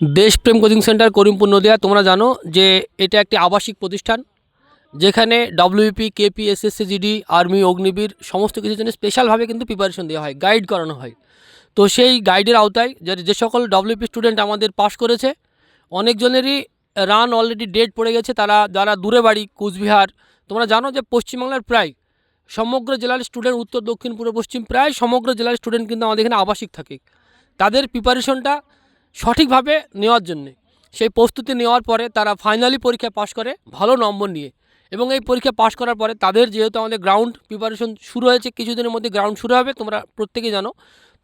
দেশপ্রেম coaching centre Karimpur Nadia. তোমরা জানো যে এটা একটি আবাসিক প্রতিষ্ঠান, যেখানে WP KP SSC GD army Agniveer সমস্ত কিছুর জন্য স্পেশালভাবে কিন্তু প্রিপারেশন দেওয়া হয় গাইড করানো হয়। তো সেই গাইডের আওতায় যে যে সকল ডব্লিউপি স্টুডেন্ট আমাদের পাশ করেছে, অনেকজনেরই রান অলরেডি ডেট পড়ে গেছে। তারা যারা দূরে বাড়ি, কুচবিহার, তোমরা জানো যে পশ্চিমবাংলার প্রায় সমগ্র জেলার স্টুডেন্ট উত্তর, দক্ষিণ, পূর্ব, পশ্চিম, প্রায় সমগ্র জেলার স্টুডেন্ট কিন্তু আমাদের এখানে আবাসিক থাকে। তাদের প্রিপারেশনটা সঠিকভাবে নেওয়ার জন্যে। সেই প্রস্তুতি নেওয়ার পরে তারা ফাইনালি পরীক্ষায় পাশ করে, ভালো নম্বর নিয়ে। এবং এই পরীক্ষা পাশ করার পরে তাদের যেহেতু আমাদের গ্রাউন্ড প্রিপারেশন শুরু হয়েছে, কিছুদিনের মধ্যে গ্রাউন্ড শুরু হবে, তোমরা প্রত্যেকেই জানো।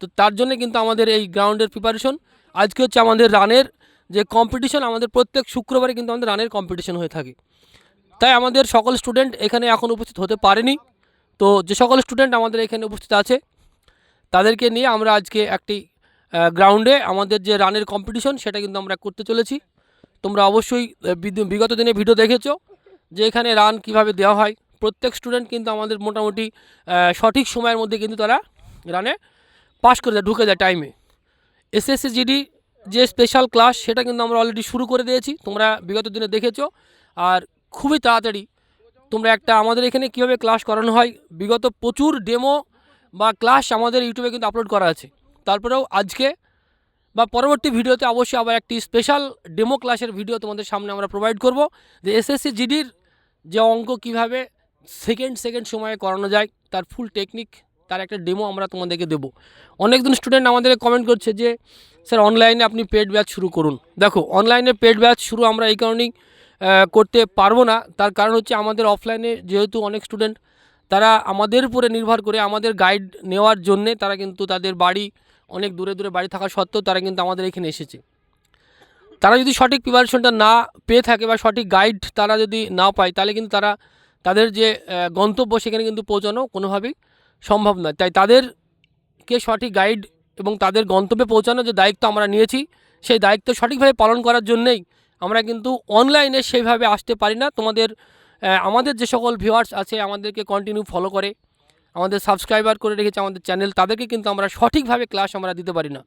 তো তার জন্য কিন্তু আমাদের এই গ্রাউন্ডের প্রিপারেশন আজকে হচ্ছে আমাদের রানের যে কম্পিটিশন আমাদের প্রত্যেক শুক্রবারে কিন্তু আমাদের রানের কম্পিটিশন হয়ে থাকে। তাই আমাদের সকল স্টুডেন্ট এখানে এখন উপস্থিত হতে পারেনি। তো যে সকল স্টুডেন্ট আমাদের এখানে উপস্থিত আছে, তাদেরকে নিয়ে আমরা আজকে একটি গ্রাউন্ডে আমাদের যে রানের কম্পিটিশন সেটা কিন্তু আমরা করতে চলেছি। তোমরা অবশ্যই বিগত দিনে ভিডিও দেখেছ যে এখানে রান কীভাবে দেওয়া হয়। প্রত্যেক স্টুডেন্ট কিন্তু আমাদের মোটামুটি সঠিক সময়ের মধ্যে কিন্তু তারা রানে পাস করে যায় ঢুকে যায় টাইমে এসএসসি জিডি যে স্পেশাল ক্লাস সেটা কিন্তু আমরা অলরেডি শুরু করে দিয়েছি, তোমরা বিগত দিনে দেখেছ। আর খুবই তাড়াতাড়ি তোমরা একটা আমাদের এখানে কীভাবে ক্লাস করানো হয়, বিগত প্রচুর ডেমো বা ক্লাস আমাদের ইউটিউবে কিন্তু আপলোড করা আছে। তারপরেও আজকে বা পরবর্তী ভিডিওতে অবশ্যই আবার একটি স্পেশাল ডেমো ক্লাসের ভিডিও তোমাদের সামনে আমরা প্রোভাইড করব, যে এসএসসি জিডির যে অঙ্ক কীভাবে সেকেন্ড সেকেন্ড সময়ে করানো যায়, তার ফুল টেকনিক তার একটা ডেমো আমরা তোমাদেরকে দেবো। অনেকজন স্টুডেন্ট আমাদের কমেন্ট করছে যে স্যার অনলাইনে আপনি পেড ব্যাচ শুরু করুন। দেখো অনলাইনে পেড ব্যাচ শুরু আমরা এই কারণেই করতে পারব না। তার কারণ হচ্ছে আমাদের অফলাইনে যেহেতু অনেক স্টুডেন্ট তারা আমাদের উপরে নির্ভর করে আমাদের গাইড নেওয়ার জন্যে তারা কিন্তু তাদের বাড়ি অনেক দূরে দূরে বাড়ি থাকা সত্ত্বেও তারা কিন্তু আমাদের এখানে এসেছে। তারা যদি সঠিক প্রিপারেশনটা না পেয়ে থাকে বা সঠিক গাইড তারা যদি না পায়, তাহলে কিন্তু তারা তাদের যে গন্তব্য সেখানে কিন্তু পৌঁছানো কোনোভাবেই সম্ভব নয়। তাই তাদেরকে সঠিক গাইড এবং তাদের গন্তব্যে পৌঁছানোর যে দায়িত্ব আমরা নিয়েছি, সেই দায়িত্ব সঠিকভাবে পালন করার জন্যেই আমরা কিন্তু অনলাইনে সেইভাবে আসতে পারি না। তোমাদের আমাদের যে সকল ভিউয়ার্স আছে, আমাদেরকে কন্টিনিউ ফলো করে। আমাদের সাবস্ক্রাইবার করে রেখেছে আমাদের চ্যানেল তাদেরকে কিন্তু আমরা সঠিকভাবে ক্লাস আমরা দিতে পারি না।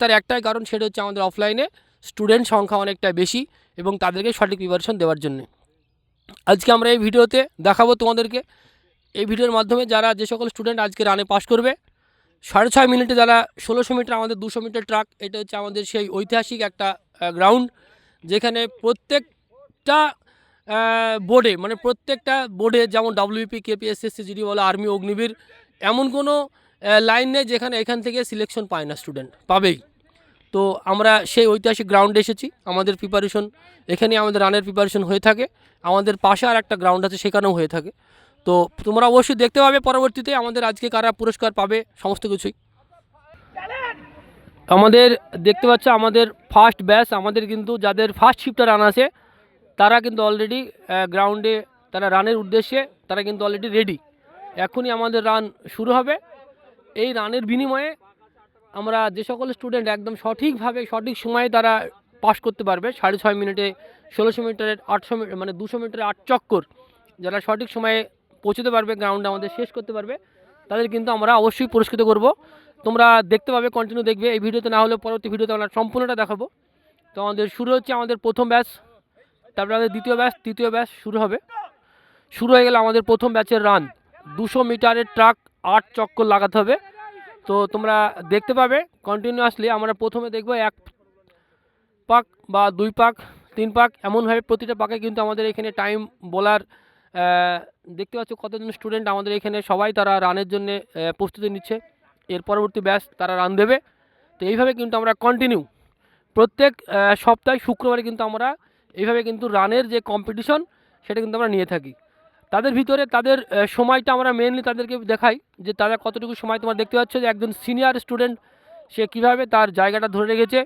তার একটাই কারণ, সেটা হচ্ছে আমাদের অফলাইনে স্টুডেন্ট সংখ্যা অনেকটাই বেশি এবং তাদেরকে সঠিক প্রিপারেশন দেওয়ার জন্য। আজকে আমরা এই ভিডিওতে দেখাবো তোমাদেরকে, এই ভিডিওর মাধ্যমে যারা যে সকল স্টুডেন্ট আজকে রানে পাস করবে, সাড়ে ছয় মিনিটে যারা ষোলোশো মিটার আমাদের দুশো মিটার ট্রাক এটা হচ্ছে আমাদের সেই ঐতিহাসিক একটা গ্রাউন্ড যেখানে প্রত্যেকটা বোর্ডে মানে প্রত্যেকটা বোর্ডে যেমন ডাব্লিউপি কেপিএসএসসি জিডি বলো আর্মি অগ্নিবীর এমন কোনো লাইন নেই যেখানে এখান থেকে সিলেকশন পায় না স্টুডেন্ট পাবেই। তো আমরা সেই ঐতিহাসিক গ্রাউন্ডে এসেছি, আমাদের প্রিপারেশন এখানে আমাদের রানের প্রিপারেশন হয়ে থাকে। আমাদের পাশে আর একটা গ্রাউন্ড আছে, সেখানেও হয়ে থাকে। তো তোমরা অবশ্যই দেখতে পাবে পরবর্তীতে আমাদের আজকে কারা পুরস্কার পাবে, সমস্ত কিছুই। আমাদের, দেখতে পাচ্ছ, আমাদের ফার্স্ট ব্যাচ আমাদের কিন্তু যাদের ফার্স্ট শিফটে রান আছে তারা কিন্তু অলরেডি গ্রাউন্ডে তারা রানের উদ্দেশ্যে তারা কিন্তু অলরেডি রেডি এখনই আমাদের রান শুরু হবে। এই রানের বিনিময়ে আমরা যে সকল স্টুডেন্ট একদম সঠিকভাবে, সঠিক সময়ে তারা পাস করতে পারবে। সাড়ে ছয় মিনিটে, ষোলোশো মিটারের, আটশো মিটার মানে দুশো মিটারের আট চক্কর যারা সঠিক সময়ে পৌঁছতে পারবে গ্রাউন্ডে আমাদের শেষ করতে পারবে, তাদের কিন্তু আমরা অবশ্যই পুরস্কৃত করব। তোমরা দেখতে পাবে কন্টিনিউ দেখবে। এই ভিডিওতে না হলে পরবর্তী ভিডিওতে আমরা সম্পূর্ণটা দেখাবো। তো আমাদের শুরু হচ্ছে আমাদের প্রথম ব্যাচ তারপরে আমাদের দ্বিতীয় ব্যাচ, তৃতীয় ব্যাচ শুরু হবে। শুরু হয়ে গেলে আমাদের প্রথম ব্যাচের রান দুশো মিটারের ট্রাক আট চক্কর লাগাতে হবে। তো তোমরা দেখতে পাবে কন্টিনিউয়াসলি আমরা প্রথমে দেখব এক পাক বা দুই পাক, তিন পাক, এমনভাবে প্রতিটা পাকে কিন্তু আমাদের এখানে টাইম বলার দেখতে পাচ্ছ কতজন স্টুডেন্ট আমাদের এখানে, সবাই তারা রানের জন্য প্রস্তুতি নিচ্ছে। এর পরবর্তী ব্যাচ তারা রান দেবে। তো এইভাবে কিন্তু আমরা কন্টিনিউ প্রত্যেক সপ্তাহে, শুক্রবারে কিন্তু আমরা এইভাবে কিন্তু রানের যে কম্পিটিশন সেটা কিন্তু আমরা নিয়ে থাকি। তাদের ভিতরে তাদের সময়টা আমরা মেনলি তাদেরকে দেখাই, যে তারা কতটুকু সময় তোমার দেখতে পাচ্ছ যে একজন সিনিয়র স্টুডেন্ট সে কীভাবে তার জায়গাটা ধরে রেখেছে।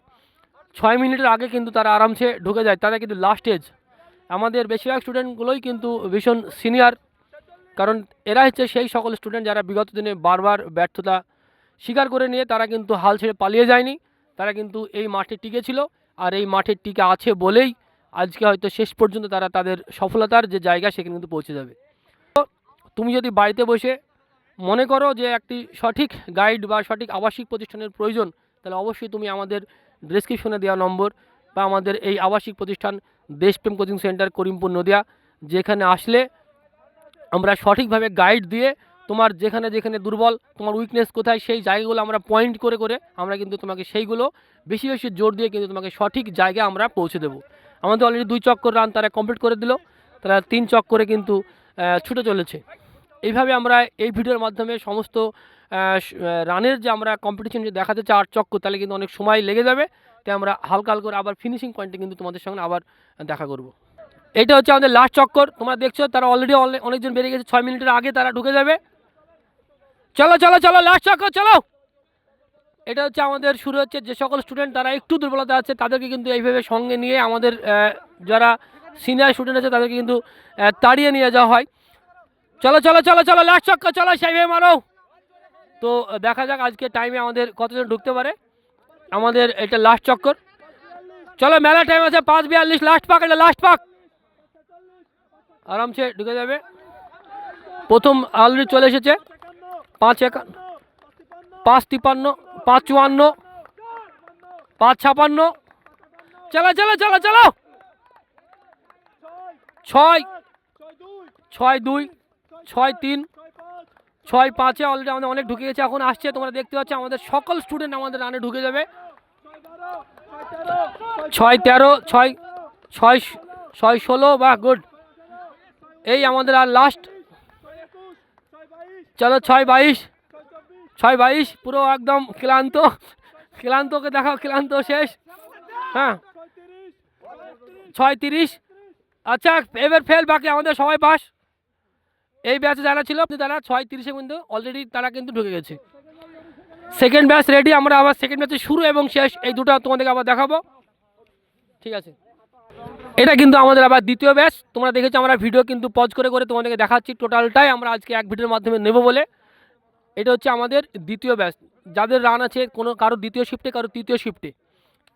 ছয় মিনিটের আগে কিন্তু তারা আরামসে ঢুকে যায়, তারা কিন্তু লাস্ট এজ আমাদের বেশিরভাগ স্টুডেন্টগুলোই কিন্তু ভীষণ সিনিয়র কারণ এরা হচ্ছে সেই সকল স্টুডেন্ট যারা বিগত দিনে বারবার ব্যর্থতা স্বীকার করে নিয়ে তারা কিন্তু হাল ছেড়ে পালিয়ে যায়নি। তারা কিন্তু এই মাঠে টিকে ছিল, আর এই মাঠে টিকে আছে বলেই আজকে হয়তো শেষ পর্যন্ত তারা তাদের সফলতার যে জায়গা সেখানে কিন্তু পৌঁছে যাবে। তো তুমি যদি বাড়িতে বসে মনে করো যে একটি সঠিক গাইড বা সঠিক আবাসিক প্রতিষ্ঠানের প্রয়োজন, তাহলে অবশ্যই তুমি আমাদের ডিসক্রিপশনে দেওয়া নম্বর বা আমাদের এই আবাসিক প্রতিষ্ঠান দেশপ্রেম কোচিং সেন্টার করিমপুর নদিয়া, যেখানে আসলে আমরা সঠিকভাবে গাইড দিয়ে তোমার যেখানে যেখানে দুর্বল, তোমার উইকনেস কোথায় সেই জায়গাগুলো আমরা পয়েন্ট করে করে আমরা কিন্তু তোমাকে সেইগুলো বেশি বেশি জোর দিয়ে কিন্তু তোমাকে সঠিক জায়গায় আমরা পৌঁছে দেবো। আমাদের অলরেডি দুই চক্কর রান তারা কমপ্লিট করে দিল। তারা তিন চক্করে কিন্তু ছুটে চলেছে। এইভাবে আমরা এই ভিডিওর মাধ্যমে সমস্ত রানের যে আমরা কম্পিটিশন যে দেখাতে আট চক্কর, তাহলে কিন্তু অনেক সময় লেগে যাবে। তাই আমরা হালকা হালকা করে আবার ফিনিশিং পয়েন্টে কিন্তু তোমাদের সঙ্গে আবার দেখা করব। এটা হচ্ছে আমাদের লাস্ট চক্কর। তোমরা দেখছ, তারা অলরেডি অনেকজন বেরিয়ে গেছে। ছয় মিনিটের আগে তারা ঢুকে যাবে। চলো চলো চলো লাস্ট চক্কর, চলো! এটা হচ্ছে আমাদের শুরু হচ্ছে যে সকল স্টুডেন্ট তারা একটু দুর্বলতা আছে, তাদেরকে কিন্তু এইভাবে সঙ্গে নিয়ে আমাদের যারা সিনিয়র স্টুডেন্ট আছে তাদেরকে কিন্তু তাড়িয়ে নিয়ে যাওয়া হয়। চলো চলো চলো চলো লাস্ট চক্কর চলো সেইভাবে মারো। তো দেখা যাক আজকে টাইমে আমাদের কতজন ঢুকতে পারে। আমাদের এটা লাস্ট চক্কর। চলো, মেলা টাইম আছে, পাঁচ বিয়াল্লিশ লাস্ট পাক এটা লাস্ট পাক আরামসে ঢুকে যাবে। প্রথম অলরেডি চলে এসেছে। পাঁচ একান্ন পাঁচ তিপান্ন। পাঁচ চুয়ান্ন পাঁচ ছাপান্ন চালা, চলো চলো চলো। ছয় ছয় দুই, ছয় তিন, ছয় পাঁচে অলরেডি আমাদের অনেক ঢুকে গেছে, এখন আসছে। তোমরা দেখতে পাচ্ছ আমাদের সকল স্টুডেন্ট আমাদের রানে ঢুকে যাবে। ছয় তেরো, ছয় ছয় ছয় ষোলো বা গুড এই আমাদের আর লাস্ট চলো, ছয় বাইশ। ছয় বাইশ, পুরো একদম ক্লান্ত। ক্লান্তকে দেখাও, ক্লান্ত শেষ। হ্যাঁ। ছয় তিরিশ আচ্ছা এবার ফেল বাকি, আমাদের সবাই পাস এই ব্যাচে যারা ছিল, তারা ছয় তিরিশে কিন্তু অলরেডি তারা কিন্তু ঢুকে গেছে। সেকেন্ড ব্যাচ রেডি আমরা আবার সেকেন্ড ব্যাচে শুরু এবং শেষ। এই দুটো তোমাদেরকে আবার দেখাবো। ঠিক আছে? এটা কিন্তু আমাদের আবার দ্বিতীয় ব্যাচ তোমরা দেখেছ আমরা ভিডিও কিন্তু পজ করে করে তোমাদেরকে দেখাচ্ছি। টোটালটাই আমরা আজকে এক ভিডিওর মাধ্যমে নেব বলে। এটা হচ্ছে আমাদের দ্বিতীয় ব্যাচ যাদের রান আছে, কোনো কারও দ্বিতীয় শিফটে কারও তৃতীয় শিফটে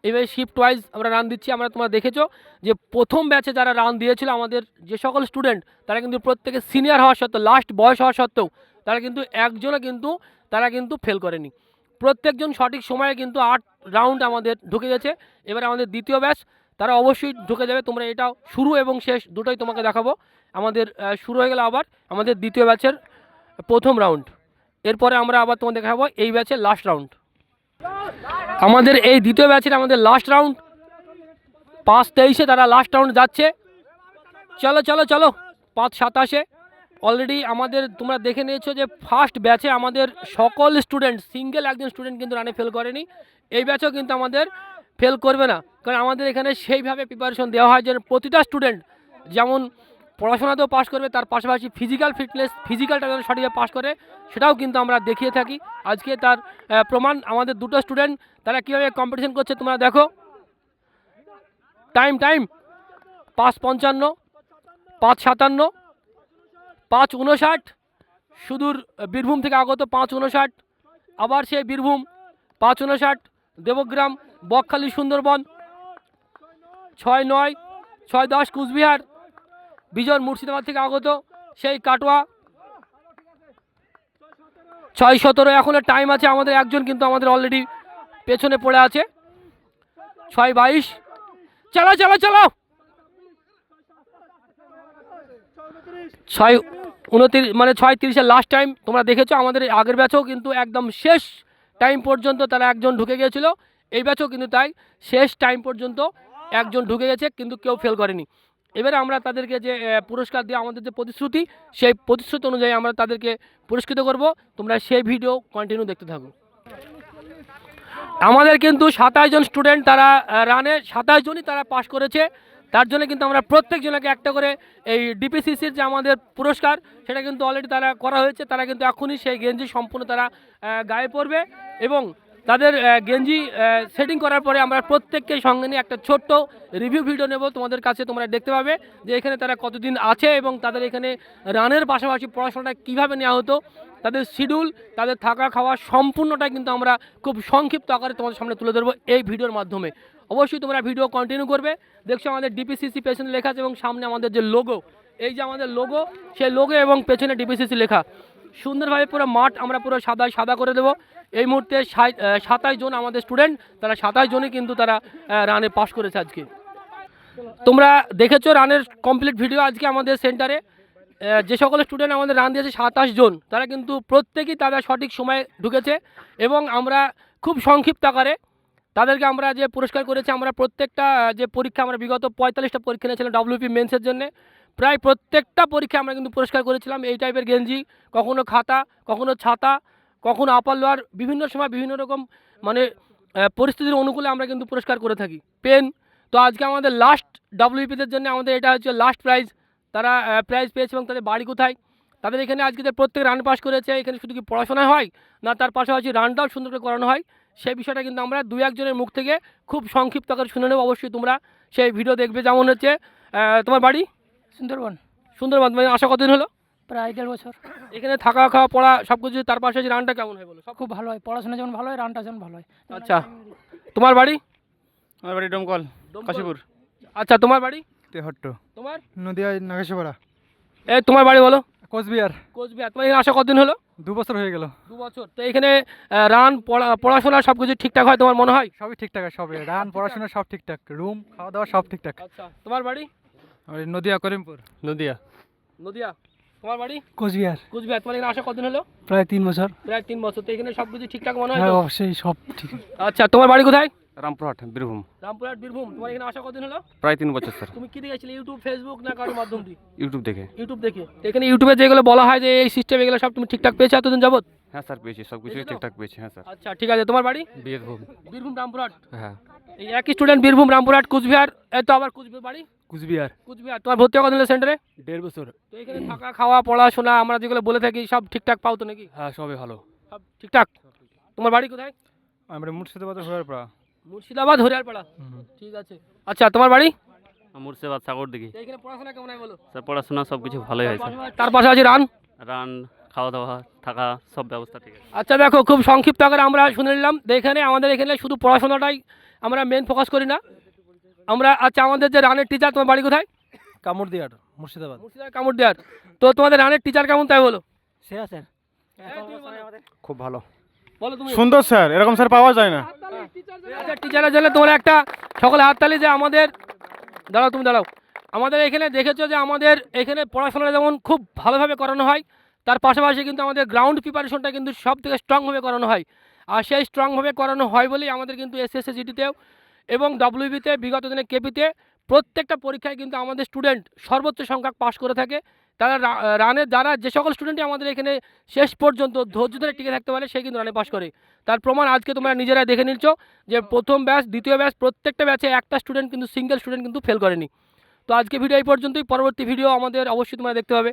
এইভাবে শিফট ওয়াইজ আমরা রান দিচ্ছি, আমরা তোমরা দেখেছ যে প্রথম ব্যাচে যারা রান দিয়েছিল আমাদের যে সকল স্টুডেন্ট তারা কিন্তু প্রত্যেকে সিনিয়র হওয়া সত্ত্বেও লাস্ট বয়স হওয়া সত্ত্বেও, তারা কিন্তু একজনও কিন্তু, তারা কিন্তু ফেল করেনি। প্রত্যেকজন সঠিক সময়ে কিন্তু আট রাউন্ড আমাদের ঢুকে গেছে। এবার আমাদের দ্বিতীয় ব্যাচ তারা অবশ্যই ঢুকে যাবে। তোমরা এটাও শুরু এবং শেষ দুটোই তোমাকে দেখাবো। আমাদের শুরু হয়ে গেল আবার আমাদের দ্বিতীয় ব্যাচের প্রথম রাউন্ড এরপরে আমরা আবার তোমাদের দেখাবো এই ব্যাচের লাস্ট রাউন্ড আমাদের এই দ্বিতীয় ব্যাচের আমাদের লাস্ট রাউন্ড পাঁচ তেইশে তারা লাস্ট রাউন্ড যাচ্ছে। চলো চলো চলো। পাঁচ সাতাশে। অলরেডি আমাদের, তোমরা দেখে নিয়েছো যে ফার্স্ট ব্যাচে আমাদের সকল স্টুডেন্ট সিঙ্গেল একজন স্টুডেন্ট কিন্তু রানে ফেল করেনি। এই ব্যাচেও কিন্তু আমাদের ফেল করবে না। কারণ আমাদের এখানে সেইভাবে প্রিপারেশন দেওয়া হয় যে প্রতিটা স্টুডেন্ট যেমন পড়াশোনাতেও পাশ করবে, তার পাশাপাশি ফিজিক্যাল ফিটনেস ফিজিক্যালটা যেন সঠিকভাবে পাশ করে, সেটাও কিন্তু আমরা দেখিয়ে থাকি। আজকে তার প্রমাণ আমাদের দুটো স্টুডেন্ট তারা কীভাবে কম্পিটিশন করছে তোমরা দেখো। টাইম টাইম পাঁচ পঞ্চান্ন, পাঁচ সাতান্ন, পাঁচ উনষাট সুদূর বীরভূম থেকে আগত পাঁচ উনষাট আবার সেই বীরভূম পাঁচ উনষাট দেবগ্রাম, বকখালি, সুন্দরবন, ছয় নয়, ছয় দশ, কুচবিহার বিজন মুর্শিদাবাদ থেকে আগত সেই কাটোয়া। ছয় সতেরো এখনও টাইম আছে, আমাদের একজন কিন্তু আমাদের অলরেডি পেছনে পড়ে আছে। ছয় বাইশ। চলো চলো চলো ছয় উনত্রিশ মানে ছয় তিরিশের লাস্ট টাইম তোমরা দেখেছ, আমাদের আগের ব্যাচেও কিন্তু একদম শেষ টাইম পর্যন্ত তারা একজন ঢুকে গিয়েছিল। এই ব্যাচেও কিন্তু তাই শেষ টাইম পর্যন্ত একজন ঢুকে গেছে, কিন্তু কেউ ফেল করেনি। এবারে আমরা তাদেরকে যে পুরস্কার দিয়ে আমাদের যে প্রতিশ্রুতি, সেই প্রতিশ্রুতি অনুযায়ী আমরা তাদেরকে পুরস্কৃত করব। তোমরা সেই ভিডিও কন্টিনিউ দেখতে থাকো। আমাদের কিন্তু সাতাশ জন স্টুডেন্ট তারা রানে সাতাশ জনই তারা পাশ করেছে। তার জন্য কিন্তু আমরা প্রত্যেকজনকে একটা করে এই ডিপিসিসির যে আমাদের পুরস্কার, সেটা কিন্তু অলরেডি তারা করা হয়েছে। তারা কিন্তু এখনই সেই গেঞ্জি সম্পূর্ণ তারা গায়ে পড়বে এবং তাদের গেঞ্জি সেটিং করার পরে আমরা প্রত্যেককে সঙ্গে নিয়ে একটা ছোট্ট রিভিউ ভিডিও নেব। তোমাদের কাছে তোমরা দেখতে পাবে যে এখানে তারা কতদিন আছে এবং তাদের এখানে রানের পাশাপাশি পড়াশোনাটা কীভাবে নেওয়া হতো, তাদের শিডিউল তাদের থাকা খাওয়া সম্পূর্ণটাই কিন্তু আমরা খুব সংক্ষিপ্ত আকারে তোমাদের সামনে তুলে ধরবো এই ভিডিওর মাধ্যমে। অবশ্যই তোমরা ভিডিও কন্টিনিউ করবে। দেখছ আমাদের ডিপিসিসি পেছনে লেখা আছে এবং সামনে আমাদের যে লোগো এই যে আমাদের লোগো সেই লোগো এবং পেছনে ডিপিসিসি লেখা। সুন্দরভাবে পুরো মাঠ আমরা পুরো সাদায় সাদা করে দেবো। এই মুহূর্তে সাতাশ জন আমাদের স্টুডেন্ট তারা সাতাশ জনই কিন্তু তারা রানে পাস করেছে আজকে। তোমরা দেখেছ রানের কমপ্লিট ভিডিও আজকে আমাদের সেন্টারে যে সকল স্টুডেন্ট আমাদের রান দিয়েছে সাতাশ জন, তারা কিন্তু প্রত্যেকেই তারা সঠিক সময়ে ঢুকেছে এবং আমরা খুব সংক্ষিপ্ত আকারে তাদেরকে আমরা যে পুরস্কার করেছি, আমরা প্রত্যেকটা যে পরীক্ষা, আমরা বিগত পঁয়তাল্লিশটা পরীক্ষা নিয়েছিলাম ডাব্লিউপি মেন্সের জন্য। প্রায় প্রত্যেকটা পরীক্ষা আমরা কিন্তু পুরস্কার করেছিলাম। এই টাইপের গেঞ্জি, কখনো খাতা, কখনো ছাতা, কখনো আপার লোয়ার বিভিন্ন সময় বিভিন্ন রকম মানে পরিস্থিতির অনুকূলে আমরা কিন্তু পুরস্কার করে থাকি। পেন তো আজকে আমাদের লাস্ট ডাব্লিউপিদের জন্য আমাদের এটা হচ্ছে লাস্ট প্রাইজ তারা প্রাইজ পেয়েছে এবং তাদের বাড়ি কোথায়? তাদের এখানে আজকে প্রত্যেক রান পাস করেছে, এখানে শুধু কি পড়াশোনা হয়? না, তার পাশাপাশি রানটাও সুন্দর করে করানো হয়। সেই বিষয়টা কিন্তু আমরা দু একজনের মুখ থেকে খুব সংক্ষিপ্ত করে শুনে নেব। অবশ্যই তোমরা সেই ভিডিও দেখবে যেমন হচ্ছে। তোমার বাড়ি? সুন্দরবন। সুন্দরবন মানে আসা কতদিন হলো? প্রায় দেড় বছর। এখানে থাকা খাওয়া পড়া সব কিছু তার পাশাপাশি রানটা কেমন হয় বলো? সব খুব ভালো হয় পড়াশোনা যেমন ভালো হয় রানটা যেমন ভালো হয়। আচ্ছা। তোমার বাড়ি? আমার বাড়ি ডমকল কাশীপুর। আচ্ছা তোমার বাড়ি? তেহট্ট। তোমার? নদিয়া নাগেশ্বরা এই তোমার বাড়ি বলো। কোচবিহার। কোচবিহার তোমার এখানে আসা কতদিন হলো? দু বছর হয়ে গেল। দু বছর। তো এখানে রান পড়া পড়াশোনা সব কিছু ঠিকঠাক হয় তোমার মনে হয়? সবই ঠিকঠাক আছে সবে রান পড়াশোনা সব ঠিকঠাক। রুম খাওয়া দাওয়া সব ঠিকঠাক। আচ্ছা তোমার বাড়ি? আর নদিয়া করিমপুর। নদিয়া। নদিয়া তোমার বাড়ি? কোচবিহার। কোচবিহার তোমার এখানে আসা কতদিন হলো? প্রায় তিন বছর। প্রায় তিন বছর। তো এখানে সব কিছু ঠিকঠাক মনে হয় হ্যাঁ অবশ্যই সব ঠিক। আচ্ছা তোমার বাড়ি কোথায়? রামপুরহাট বীরভূম। রামপুরহাট বীরভূম তোমার এখানে আসা কতদিন হলো? প্রায় তিন বছর স্যার। তুমি কি দেখেছিলে? ইউটিউব ফেসবুক না কারোর মাধ্যম? দিয়ে ইউটিউব দেখে। ইউটিউব দেখে। এখানে ইউটিউবে যেগুলো বলা হয় যে এই সিস্টেম এগুলো সব তুমি ঠিকঠাক পেয়েছ এতদিন যাবত হ্যাঁ স্যার পেয়েছি। সব তো? ঠিকঠাক পেয়েছি। হ্যাঁ স্যার। আচ্ছা ঠিক আছে। তোমার বাড়ি? বীরভূম। বীরভূম রামপুরহাট? হ্যাঁ। এই একই স্টুডেন্ট বীরভূম রামপুরহাট কুচবিহার এই তো আবার কুচবিহার বাড়ি? কুচবিহার। কুচবিহার। তোমার ভর্তি কতদিন হলো সেন্টারে দেড় বছর। তো এখানে থাকা খাওয়া পড়াশোনা আমরা যেগুলো বলে থাকি সব ঠিকঠাক পাও তো নাকি? হ্যাঁ সবই ভালো। সব ঠিকঠাক? তোমার বাড়ি কোথায়? আমরা মুর্শিদাবাদ হওয়ার পড়া মুর্শিদাবাদ হরিয়ারপাড়া ঠিক আছে। আচ্ছা তোমার বাড়ি? মুর্শিদাবাদ সাগর দিঘি। এখানে পড়াশোনা কেমন হয় বলো? স্যার পড়াশোনা সব কিছু ভালোই হয়েছে। তার পাশে আছে রান? রান খাওয়া দাওয়া থাকা সব ব্যবস্থা ঠিক আছে। আচ্ছা দেখো খুব সংক্ষিপ্ত আকারে আমরা শুনে নিলাম। যে এখানে আমাদের এখানে শুধু পড়াশোনাটাই আমরা মেন ফোকাস করি না। আমরা আচ্ছা আমাদের যে রানের টিচার তোমার বাড়ি কোথায়? কামড় দিয়ার মুর্শিদাবাদ। মুর্শিদাবাদ কামড় দেওয়ার তো তোমাদের রানের টিচার কেমন তাই বলো? সে স্যার। খুব ভালো। সুন্দর স্যার। এরকম স্যার পাওয়া যায় না। আচ্ছা টিচারের জন্য তোমরা একটা সকলে হাততালি যে আমাদের দাঁড়াও তুমি দাঁড়াও। আমাদের এখানে দেখেছ যে আমাদের এখানে পড়াশোনাটা যেমন খুব ভালোভাবে করানো হয় তার পাশাপাশি কিন্তু আমাদের গ্রাউন্ড প্রিপারেশনটা কিন্তু সব থেকে স্ট্রংভাবে করানো হয়। আর সেই স্ট্রংভাবে করানো হয় বলেই আমাদের কিন্তু এসএসসি জিডিতেও এবং ডাব্লিউবিতে বিগত দিনে কেপিতে প্রত্যেকটা পরীক্ষায় কিন্তু আমাদের স্টুডেন্ট সর্বোচ্চ সংখ্যক পাশ করে থাকে। তারা রানের যারা যে সকল স্টুডেন্টই আমাদের এখানে শেষ পর্যন্ত ধৈর্য ধরে টিকে থাকতে পারে, সে কিন্তু রানে পাস করে। তার প্রমাণ আজকে তোমরা নিজেরা দেখে নিচ্ছ যে প্রথম ব্যাচ দ্বিতীয় ব্যাচ প্রত্যেকটা ব্যাচে একটা স্টুডেন্ট কিন্তু সিঙ্গেল স্টুডেন্ট কিন্তু ফেল করেনি। তো আজকে ভিডিও এই পর্যন্তই। পরবর্তী ভিডিও আমাদের অবশ্যই তোমরা দেখতে পাবে।